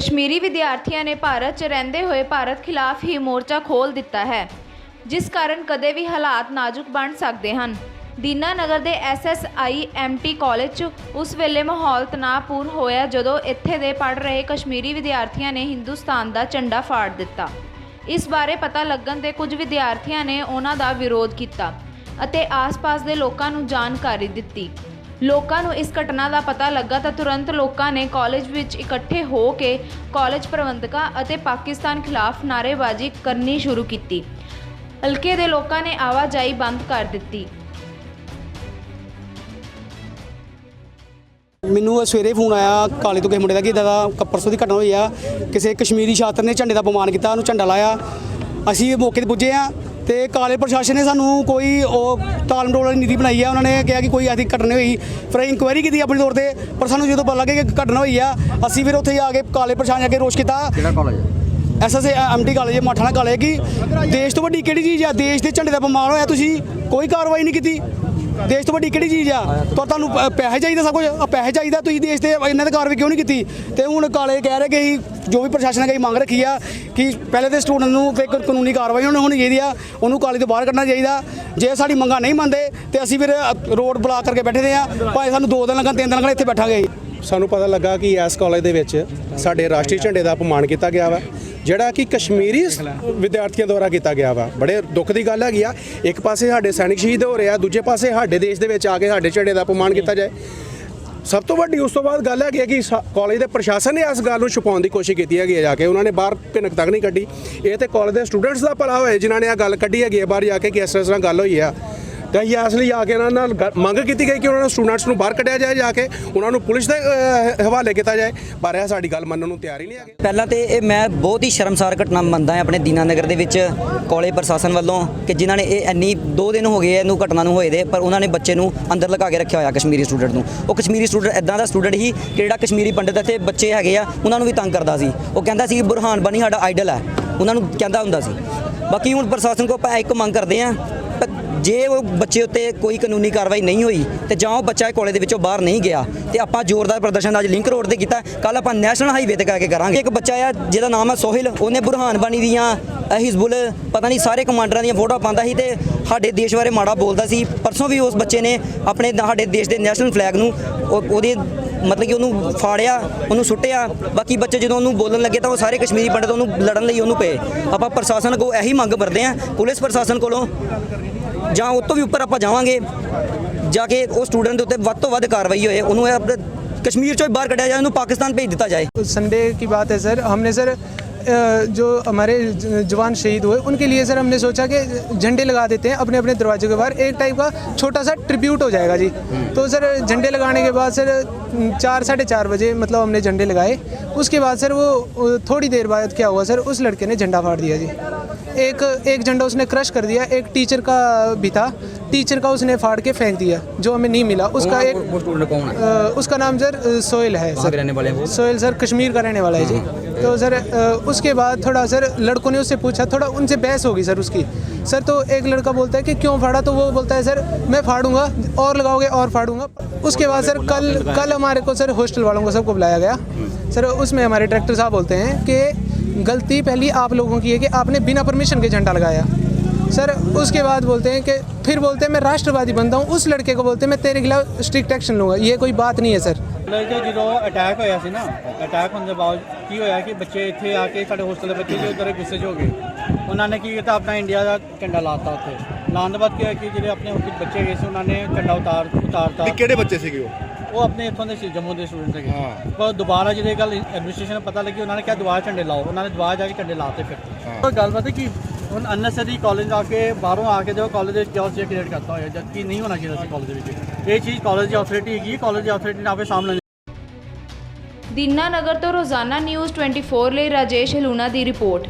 ਕਸ਼ਮੀਰੀ ਵਿਦਿਆਰਥੀਆਂ ਨੇ ਭਾਰਤ 'ਚ ਰਹਿੰਦੇ ਹੋਏ ਭਾਰਤ ਖਿਲਾਫ ਹੀ ਮੋਰਚਾ ਖੋਲ੍ਹ ਦਿੱਤਾ ਹੈ, ਜਿਸ ਕਾਰਨ ਕਦੇ ਵੀ ਹਾਲਾਤ ਨਾਜ਼ੁਕ ਬਣ ਸਕਦੇ ਹਨ। ਦੀਨਾ ਨਗਰ ਦੇ ਐਸਐਸਆਈ ਐਮਟੀ ਕਾਲਜ 'ਚ ਉਸ ਵੇਲੇ ਮਾਹੌਲ ਤਣਾਅਪੂਰਨ ਹੋਇਆ ਜਦੋਂ ਇੱਥੇ ਦੇ ਪੜ ਰਹੇ ਕਸ਼ਮੀਰੀ ਵਿਦਿਆਰਥੀਆਂ ਨੇ ਹਿੰਦੁਸਤਾਨ ਦਾ ਝੰਡਾ ਫਾੜ ਦਿੱਤਾ। ਇਸ ਬਾਰੇ ਪਤਾ ਲੱਗਣ ਤੇ ਕੁਝ ਵਿਦਿਆਰਥੀਆਂ ਨੇ ਉਹਨਾਂ ਦਾ ਵਿਰੋਧ ਕੀਤਾ ਅਤੇ ਆਸ-ਪਾਸ ਦੇ ਲੋਕਾਂ ਨੂੰ ਜਾਣਕਾਰੀ ਦਿੱਤੀ। ਲੋਕਾਂ ਨੂੰ ਇਸ ਘਟਨਾ ਦਾ ਪਤਾ ਲੱਗਾ ਤਾਂ ਤੁਰੰਤ ਲੋਕਾਂ ਨੇ ਕਾਲਜ ਵਿੱਚ ਇਕੱਠੇ ਹੋ ਕੇ ਕਾਲਜ ਪ੍ਰਬੰਧਕਾਂ ਅਤੇ ਪਾਕਿਸਤਾਨ ਖਿਲਾਫ ਨਾਅਰੇਬਾਜ਼ੀ ਕਰਨੀ ਸ਼ੁਰੂ ਕੀਤੀ। ਹਲਕੇ ਦੇ ਲੋਕਾਂ ਨੇ ਆਵਾਜਾਈ ਬੰਦ ਕਰ ਦਿੱਤੀ। ਮੈਨੂੰ ਸਵੇਰੇ ਫੋਨ ਆਇਆ ਕਾਲੇ ਤੋਂ ਕਿਸੇ ਮੁੰਡੇ ਦਾ ਕਿ ਇਦਾਂ ਦਾ ਪਰਸੋਂ ਦੀ ਘਟਨਾ ਹੋਈ ਆ। ਕਿਸੇ ਕਸ਼ਮੀਰੀ ਛਾਤਰ ਨੇ ਝੰਡੇ ਦਾ ਅਪਮਾਨ ਕੀਤਾ, ਉਹਨੂੰ ਝੰਡਾ ਲਾਇਆ। ਅਸੀਂ ਮੌਕੇ ਤੇ ਪੁੱਜੇ ਆ ਤੇ ਕਾਲੇ ਪ੍ਰਸ਼ਾਸਨ ਨੇ ਸਾਨੂੰ ਕੋਈ ਉਹ ਤਾਲਮ ਟੋਲ ਵਾਲੀ ਨੀਤੀ ਬਣਾਈ ਆ ਉਹਨਾਂ ਨੇ ਕਿਹਾ ਕਿ ਕੋਈ ਐਸੀ ਘਟਨਾ ਹੋਈ। ਫਿਰ ਇਨਕੁਆਇਰੀ ਕੀਤੀ ਆਪਣੀ ਤੌਰ ਤੇ ਪਰ ਸਾਨੂੰ ਜਦੋਂ ਪਤਾ ਲੱਗੇ ਕਿ ਘਟਨਾ ਹੋਈ ਆ ਅਸੀਂ ਫਿਰ ਉੱਥੇ ਆ ਕੇ ਕਾਲੇ ਪ੍ਰਸ਼ਾਸਨ ਅੱਗੇ ਰੋਸ਼ ਕੀਤਾ। ਕਿਹੜਾ ਕਾਲਜ? ਹੈ SS MT college Mathana college ਕੀ ਦੇਸ਼ ਤੋਂ ਵੱਡੀ ਕਿਹੜੀ ਚੀਜ਼ ਆ? ਦੇਸ਼ ਦੇ ਝੰਡੇ ਦਾ ਅਪਮਾਨ ਹੋਇਆ ਤੁਸੀਂ ਕੋਈ ਕਾਰਵਾਈ ਨਹੀਂ ਕੀਤੀ। ਦੇਸ਼ ਤੋਂ ਵੱਡੀ ਕਿਹੜੀ ਚੀਜ਼ ਆ? ਤਾਂ ਤੁਹਾਨੂੰ ਪ- ਪੈਸੇ ਚਾਹੀਦਾ ਸਭ ਕੁਝ? ਪੈਸੇ ਚਾਹੀਦਾ ਤੁਸੀਂ ਦੇਸ਼ ਤੇ ਇਹਨਾਂ ਦੇ ਕਾਰਵਾਈ ਕਿਉਂ ਨਹੀਂ ਕੀਤੀ? ਤੇ ਹੁਣ ਕਾਲੇ ਕਹਿ ਰਹੇ ਕਿ ਅਸੀਂ ਜੋ ਵੀ ਪ੍ਰਸ਼ਾਸਨ ਨੇ ਕਹੀ ਮੰਗ ਰੱਖੀ ਆ ਕਿ ਪਹਿਲੇ ਤੇ ਸਟੂਡੈਂਟ ਨੂੰ ਤੇ ਕੋਈ ਕਾਨੂੰਨੀ ਕਾਰਵਾਈ ਉਹਨਾਂ ਹੋਣੀ ਚਾਹੀਦੀ ਆ। ਉਹਨੂੰ ਕਾਲਜ ਤੋਂ ਬਾਹਰ ਕੱਢਣਾ ਚਾਹੀਦਾ। ਜੇ ਸਾਡੀ ਮੰਗਾਂ ਨਹੀਂ ਮੰਨਦੇ, ਤੇ ਅਸੀਂ ਫਿਰ ਰੋਡ ਬਲਾਕ ਕਰਕੇ ਬੈਠੇ ਦੇ ਆ। ਭਾਵੇਂ ਸਾਨੂੰ ਦੋ ਦਿਨ ਲੱਗਣ, ਤਿੰਨ ਦਿਨ ਲੱਗਣ, ਇੱਥੇ ਬੈਠਾਂਗੇ। ਸਾਨੂੰ ਪਤਾ ਲੱਗਾ ਕਿ ਇਸ ਕਾਲਜ ਦੇ ਵਿੱਚ ਸਾਡੇ ਰਾਸ਼ਟਰੀ ਝੰਡੇ ਦਾ ਅਪਮਾਨ ਕੀਤਾ ਗਿਆ ਵਾ। ਜਿਹੜਾ ਕਿ ਕਸ਼ਮੀਰੀ ਸ- ਵਿਦਿਆਰਥੀਆਂ ਦੁਆਰਾ ਕੀਤਾ ਗਿਆ ਵਾ। ਬੜੇ ਦੁੱਖ ਦੀ ਗੱਲ ਹੈਗੀ ਆ। ਇੱਕ ਪਾਸੇ ਸਾਡੇ ਸੈਨਿਕ ਸ਼ਹੀਦ ਹੋ ਰਹੇ ਆ, ਦੂਜੇ ਪਾਸੇ ਸਾਡੇ ਦੇਸ਼ ਦੇ ਵਿੱਚ ਆ ਕੇ ਸਾਡੇ ਝੜੇ ਦਾ ਅਪਮਾਨ ਕੀਤਾ ਜਾਏ। ਸਭ ਤੋਂ ਵੱਡੀ ਉਸ ਤੋਂ ਬਾਅਦ ਗੱਲ ਹੈਗੀ ਹੈ ਕਿ ਸਾ- ਕਾਲਜ ਦੇ ਪ੍ਰਸ਼ਾਸਨ ਨੇ ਇਸ ਗੱਲ ਨੂੰ ਛੁਪਾਉਣ ਦੀ ਕੋਸ਼ਿਸ਼ ਕੀਤੀ ਹੈਗੀ ਹੈ ਜਾ ਕੇ। ਉਹਨਾਂ ਨੇ ਬਾਹਰ ਭਿਨਕ ਤੱਕ ਨਹੀਂ ਕੱਢੀ। ਇਹ ਤੇ ਕਾਲਜ ਦੇ ਸਟੂਡੈਂਟਸ ਦਾ ਭਲਾ ਹੋਏ ਜਿਨ੍ਹਾਂ ਨੇ ਇਹ ਗੱਲ ਕੱਢੀ ਹੈਗੀ ਹੈ ਬਾਹਰ ਜਾ ਕੇ ਕਿ ਇਸ ਤਰ੍ਹਾਂ ਗੱਲ ਹੋਈ ਆ। ਤਾਂ ਅਸੀਂ ਇਸ ਲਈ ਆ ਕੇ ਇਹਨਾਂ ਨਾਲ ਮੰਗ ਕੀਤੀ ਗਈ ਕਿ ਉਹਨਾਂ ਨੂੰ ਸਟੂਡੈਂਟਸ ਨੂੰ ਬਾਹਰ ਕੱਢਿਆ ਜਾਏ ਜਾ ਕੇ, ਉਹਨਾਂ ਨੂੰ ਪੁਲਿਸ ਦੇ ਹਵਾਲੇ ਕੀਤਾ ਜਾਏ। ਪਰ ਇਹ ਸਾਡੀ ਗੱਲ ਮੰਨਣ ਨੂੰ ਤਿਆਰ ਹੀ ਨਹੀਂ ਹੈਗੇ। ਪਹਿਲਾਂ ਤੇ ਇਹ ਮੈਂ ਬਹੁਤ ਹੀ ਸ਼ਰਮਸਾਰ ਘਟਨਾ ਮੰਨਦਾ ਹਾਂ ਆਪਣੇ ਦੀਨਾਨਗਰ ਦੇ ਵਿੱਚ ਕਾਲਜ ਪ੍ਰਸ਼ਾਸਨ ਵੱਲੋਂ ਕਿ ਜਿਨ੍ਹਾਂ ਨੇ ਇਹ ਇੰਨੀ 2 ਦਿਨ ਹੋ ਗਏ ਇਹਨੂੰ ਘਟਨਾ ਨੂੰ ਹੋਏ ਦੇ, ਪਰ ਉਹਨਾਂ ਨੇ ਬੱਚੇ ਨੂੰ ਅੰਦਰ ਲਗਾ ਕੇ ਰੱਖਿਆ ਹੋਇਆ ਕਸ਼ਮੀਰੀ ਸਟੂਡੈਂਟ ਨੂੰ। ਉਹ ਕਸ਼ਮੀਰੀ ਸਟੂਡੈਂਟ ਇਦਾਂ ਦਾ ਸਟੂਡੈਂਟ ਹੀ ਕਿ ਜਿਹੜਾ ਕਸ਼ਮੀਰੀ ਪੰਡਿਤ ਇੱਥੇ ਬੱਚੇ ਹੈਗੇ ਆ, ਉਹਨਾਂ ਨੂੰ ਵੀ ਤੰਗ ਕਰਦਾ ਸੀ। ਉਹ ਕਹਿੰਦਾ ਸੀ ਕਿ ਬੁਰਹਾਨ ਬਣੀ ਸਾਡਾ ਆਈਡਲ ਹੈ। ਉਹਨਾਂ ਨੂੰ ਕਹਿੰਦਾ ਹੁੰਦਾ ਸੀ। ਬਾਕੀ ਹੁਣ ਪ੍ਰਸ਼ਾਸਨ ਕੋ ਆਪਾਂ ਇੱਕ ਮੰਗ ਕਰਦੇ ਹਾਂ ਜੇ ਉਹ ਬੱਚੇ ਉੱਤੇ ਕੋਈ ਕਾਨੂੰਨੀ ਕਾਰਵਾਈ ਨਹੀਂ ਹੋਈ ਤੇ ਜਾਂ ਉਹ ਬੱਚਾ ਕਾਲਜ ਦੇ ਵਿੱਚੋਂ ਬਾਹਰ ਨਹੀਂ ਗਿਆ ਤੇ ਆਪਾਂ ਜ਼ੋਰਦਾਰ ਪ੍ਰਦਰਸ਼ਨ ਅੱਜ ਲਿੰਕ ਰੋਡ ਤੇ ਕੀਤਾ ਕੱਲ ਆਪਾਂ ਨੈਸ਼ਨਲ ਹਾਈਵੇ ਤੇ ਕਰਕੇ ਕਰਾਂਗੇ। ਇੱਕ ਬੱਚਾ ਆ ਜਿਹਦਾ ਨਾਮ ਹੈ ਸੋਹਿਲ ਉਹਨੇ ਬੁਰਹਾਨ ਬਾਨੀ ਦੀਆਂ ਅ, ਹਿਜ਼ਬੁਲ ਪਤਾ ਨਹੀਂ ਸਾਰੇ ਕਮਾਂਡਰਾਂ ਦੀਆਂ ਫੋਟੋਆਂ ਪਾਉਂਦਾ ਸੀ ਤੇ ਸਾਡੇ ਦੇਸ਼ ਬਾਰੇ ਮਾੜਾ ਬੋਲਦਾ ਸੀ। ਪਰਸੋਂ ਵੀ ਉਸ ਬੱਚੇ ਨੇ ਆਪਣੇ ਸਾਡੇ ਦੇਸ਼ ਦੇ ਨੈਸ਼ਨਲ ਫਲੈਗ ਨੂੰ ਉਹ- ਉਹਦੇ ਮਤਲਬ ਕਿ ਉਹਨੂੰ ਫਾੜਿਆ ਉਹਨੂੰ ਸੁੱਟਿਆ। ਬਾਕੀ ਬੱਚੇ ਜਦੋਂ ਉਹਨੂੰ ਬੋਲਣ ਲੱਗੇ ਤਾਂ ਉਹ ਸਾਰੇ ਕਸ਼ਮੀਰੀ ਪੰਡਤ ਉਹਨੂੰ ਲੜਨ ਲਈ ਉਹਨੂੰ ਪਏ। ਆਪਾਂ ਪ੍ਰਸ਼ਾਸਨ ਕੋ ਇਹੀ ਮੰਗ ਕਰਦੇ ਹਾਂ। ਪੁਲਿਸ ਪ੍ਰਸ਼ਾਸਨ ਕੋਲੋਂ ਜਾਂ ਉਸ ਤੋਂ ਵੀ ਉੱਪਰ ਆਪਾਂ ਜਾਵਾਂਗੇ ਜਾ ਕੇ ਉਹ ਸਟੂਡੈਂਟ ਦੇ ਉੱਤੇ ਵੱਧ ਤੋਂ ਵੱਧ ਕਾਰਵਾਈ ਹੋਏ ਉਹਨੂੰ ਇਹ ਆਪਣੇ ਕਸ਼ਮੀਰ ਚੋਂ ਹੀ ਬਾਹਰ ਕੱਢਿਆ ਜਾਏ ਉਹਨੂੰ ਪਾਕਿਸਤਾਨ ਭੇਜ ਦਿੱਤਾ ਜਾਏ संडे की बात है सर हमने सर अ, जो हमारे ज- जवान शहीद हुए उनके लिए सर हमने सोचा कि झंडे लगा देते हैं अपने अपने दरवाजे के बाहर एक टाइप का छोटा सा ट्रिब्यूट हो जाएगा जी तो सर झंडे लगाने के बाद सर चार साढ़े चार बजे मतलब हमने झंडे लगाए उसके बाद सर वो अ, थोड़ी देर बाद क्या हुआ सर उस लड़के ने झंडा फाड़ दिया जी एक एक झंडा उसने क्रश कर दिया एक टीचर का भी था टीचर का उसने फाड़ के फेंक दिया जो हमें नहीं मिला। उसका एक है? उसका नाम सर सोहेल है सर। रहने वाले सोहेल सर कश्मीर का रहने वाला है जी। तो सर उसके बाद थोड़ा सर लड़कों ने उससे पूछा थोड़ा उनसे बहस होगी सर उसकी। सर तो एक लड़का बोलता है कि क्यों फाड़ा? तो वो बोलता है सर मैं फाड़ूँगा और लगाओगे और फाड़ूँगा। उसके बाद सर कल कल हमारे को सर हॉस्टल वालों को सबको बुलाया गया। सर उसमें हमारे डायरेक्टर साहब बोलते हैं कि गलती पहली आप लोगों की है कि आपने बिना परमिशन के झंडा लगाया सर उसके बाद बोलते हैं कि फिर बोलते हैं मैं राष्ट्रवादी बनता हूँ उस लड़के को बोलते हैं मैं तेरे खिलाफ स्ट्रिक्ट एक्शन लूँगा ये कोई बात नहीं है सर ਮਤਲਬ ਕਿ ਜਦੋਂ ਅਟੈਕ ਹੋਇਆ ਸੀ ਨਾ ਅਟੈਕ ਹੋਣ ਦੇ ਬਾਅਦ ਕੀ ਹੋਇਆ ਕਿ ਬੱਚੇ ਇੱਥੇ ਆ ਕੇ ਸਾਡੇ ਹੋਸਟਲ ਦੇ ਬੱਚੇ ਜੋ ਉਧਰ ਗੁੱਸੇ 'ਚ ਹੋ ਗਏ ਉਹਨਾਂ ਨੇ ਕੀ ਕੀਤਾ ਆਪਣਾ ਇੰਡੀਆ ਦਾ ਝੰਡਾ ਲਾਤਾ ਉੱਥੇ ਲਾਉਣ ਤੋਂ ਬਾਅਦ ਕੀ ਹੋਇਆ ਕਿ ਜਿਹੜੇ ਆਪਣੇ ਉੱਥੇ ਬੱਚੇ ਗਏ ਸੀ ਉਹਨਾਂ ਨੇ ਝੰਡਾ ਉਤਾਰ ਉਤਾਰਤਾ ਵੀ ਕਿਹੜੇ ਬੱਚੇ ਸੀਗੇ ਉਹ ਉਹ ਆਪਣੇ ਇੱਥੋਂ ਦੇ ਸੀ ਜੰਮੂ ਦੇ ਸਟੂਡੈਂਟ ਹੈਗੇ ਪਰ ਦੁਬਾਰਾ ਜਿਹੜੇ ਗੱਲ ਐਡਮਿਨਿਸਟ੍ਰੇਸ਼ਨ ਨੂੰ ਪਤਾ ਲੱਗੀ ਉਹਨਾਂ ਨੇ ਕਿਹਾ ਦੁਬਾਰਾ ਝੰਡੇ ਲਾਓ। ਉਹਨਾਂ ਨੇ ਦੁਬਾਰਾ ਜਾ ਕੇ ਝੰਡੇ ਲਾਤੇ ਫਿਰ। ਉਹ ਗੱਲ ਪਤਾ ਕੀ ਹੁਣ ਅਨਨੈਸਰੀ ਕਾਲਜ ਆ ਕੇ ਬਾਹਰੋਂ ਆ ਕੇ ਜੋ ਕਾਲਜ ਦੇ ਕਿਉਂ ਸੀ ਕ੍ਰੀਏਟ ਕਰਤਾ ਹੋਇਆ ਜਦ ਕਿ ਨਹੀਂ ਹੋਣਾ ਚਾਹੀਦਾ ਸੀ ਕਾਲਜ ਦੇ ਵਿੱਚ। ਇਹ ਚੀਜ਼ ਕਾਲਜ ਦੀ ਅਥਾਰਟੀ ਹੈਗੀ ਕਾਲਜ ਦੀ ਅਥਾਰਟੀ ਨੇ ਆਪੇ ਸਾਹਮਣੇ ਦੀਨਾ ਨਗਰ ਤੋਂ ਰੋਜ਼ਾਨਾ ਨਿਊਜ਼ 24 ਲਈ ਰਾਜੇਸ਼ ਹਲੂਣਾ ਦੀ ਰਿਪੋਰਟ।